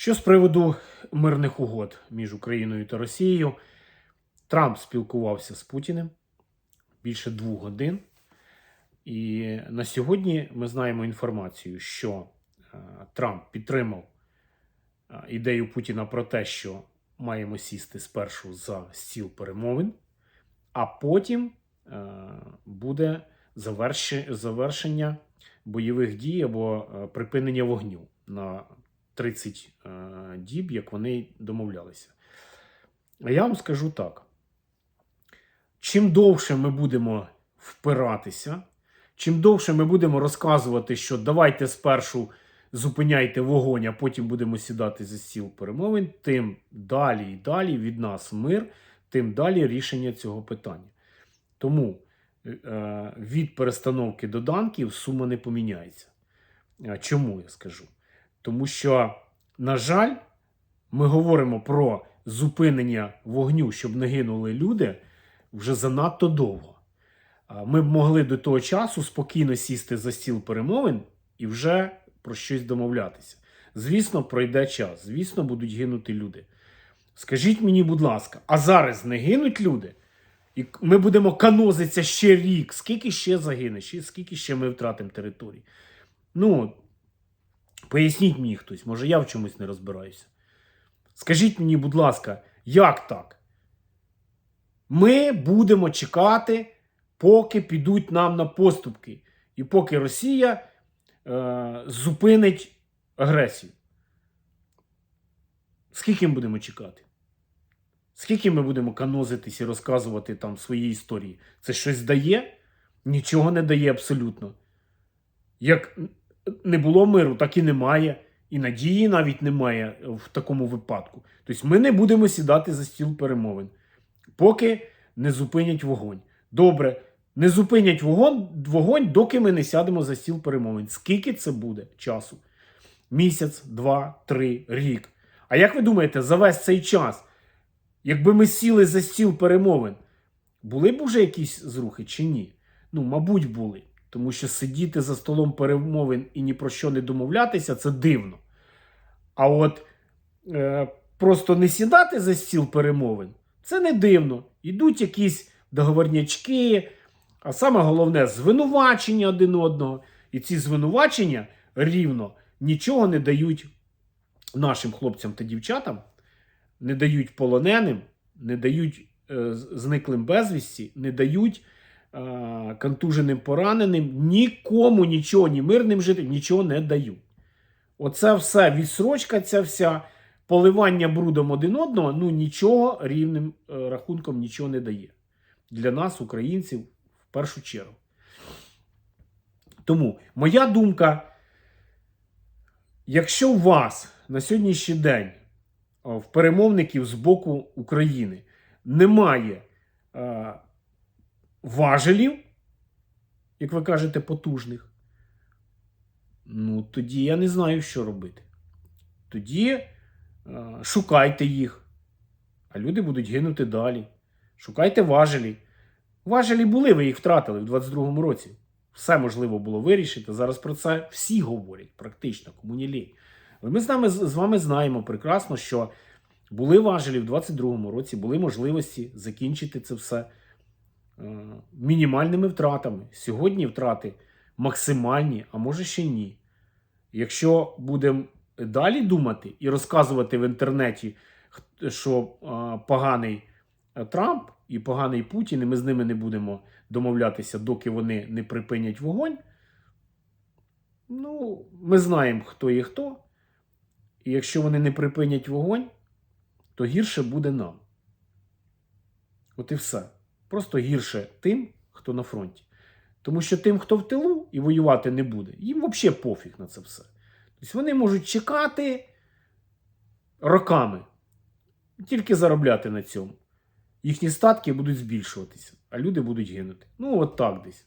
Що з приводу мирних угод між Україною та Росією, Трамп спілкувався з Путіним більше двох годин. І на сьогодні ми знаємо інформацію, що е, Трамп підтримав е, ідею Путіна про те, що маємо сісти спершу за стіл перемовин, а потім е, буде завершення бойових дій або припинення вогню на 30 е, діб, як вони домовлялися. А я вам скажу так: чим довше ми будемо впиратися, чим довше ми будемо розказувати, що давайте спершу зупиняйте вогонь, а потім будемо сідати за стіл перемовин, тим далі і далі від нас мир, тим далі рішення цього питання. Тому е, від перестановки доданків сума не поміняється. Чому я скажу? Тому що, на жаль, ми говоримо про зупинення вогню, щоб не гинули люди, вже занадто довго. Ми б могли до того часу спокійно сісти за стіл перемовин і вже про щось домовлятися. Звісно, пройде час, звісно, будуть гинути люди. Скажіть мені, будь ласка, а зараз не гинуть люди? І ми будемо канозитися ще рік. Скільки ще загине, скільки ще ми втратимо територій? Ну, поясніть мені хтось, може я в чомусь не розбираюся. Скажіть мені, будь ласка, як так? Ми будемо чекати, поки підуть нам на поступки, і поки Росія е, зупинить агресію. Скільки ми будемо чекати? Скільки ми будемо канозитись і розказувати там свої історії? Це щось дає? Нічого не дає абсолютно. Як не було миру, так і немає. І надії навіть немає в такому випадку. Тобто ми не будемо сідати за стіл перемовин, поки не зупинять вогонь. Добре, не зупинять вогонь, вогонь, доки ми не сядемо за стіл перемовин. Скільки це буде часу? Місяць, два, три, рік. А як ви думаєте, за весь цей час, якби ми сіли за стіл перемовин, були б уже якісь зрухи чи ні? Ну, мабуть, були. Тому що сидіти за столом перемовин і ні про що не домовлятися це дивно. А от е, просто не сідати за стіл перемовин це не дивно. Ідуть якісь договорнячки, а саме головне звинувачення один одного. І ці звинувачення рівно нічого не дають нашим хлопцям та дівчатам, не дають полоненим, не дають е, зниклим безвісті, не дають контуженим пораненим, нікому нічого, ні мирним жителям, нічого не дають. Оце все відсрочка, ця вся поливання брудом один одного, ну нічого рівним е, рахунком нічого не дає. Для нас, українців, в першу чергу. Тому моя думка, якщо у вас на сьогоднішній день в перемовників з боку України немає е, важелів, як ви кажете, потужних, ну тоді я не знаю, що робити. Тоді е, шукайте їх, а люди будуть гинути далі. Шукайте важелі. Важелі були, ви їх втратили в 22-му році. Все можливо було вирішити. Зараз про це всі говорять, практично, кому не лінь. Але ми з, нами, з вами знаємо прекрасно, що були важелі в 22-му році, були можливості закінчити це все мінімальними втратами. Сьогодні втрати максимальні, а може ще ні. Якщо будемо далі думати і розказувати в інтернеті, що е, поганий е, Трамп і поганий Путін, і ми з ними не будемо домовлятися, доки вони не припинять вогонь. Ну, ми знаємо, хто є хто. І якщо вони не припинять вогонь, то гірше буде нам. От і все. Просто гірше тим, хто на фронті. Тому що тим, хто в тилу і воювати не буде, їм взагалі пофіг на це все. Тобто вони можуть чекати роками, тільки заробляти на цьому. Їхні статки будуть збільшуватися, а люди будуть гинути. Ну, от так десь.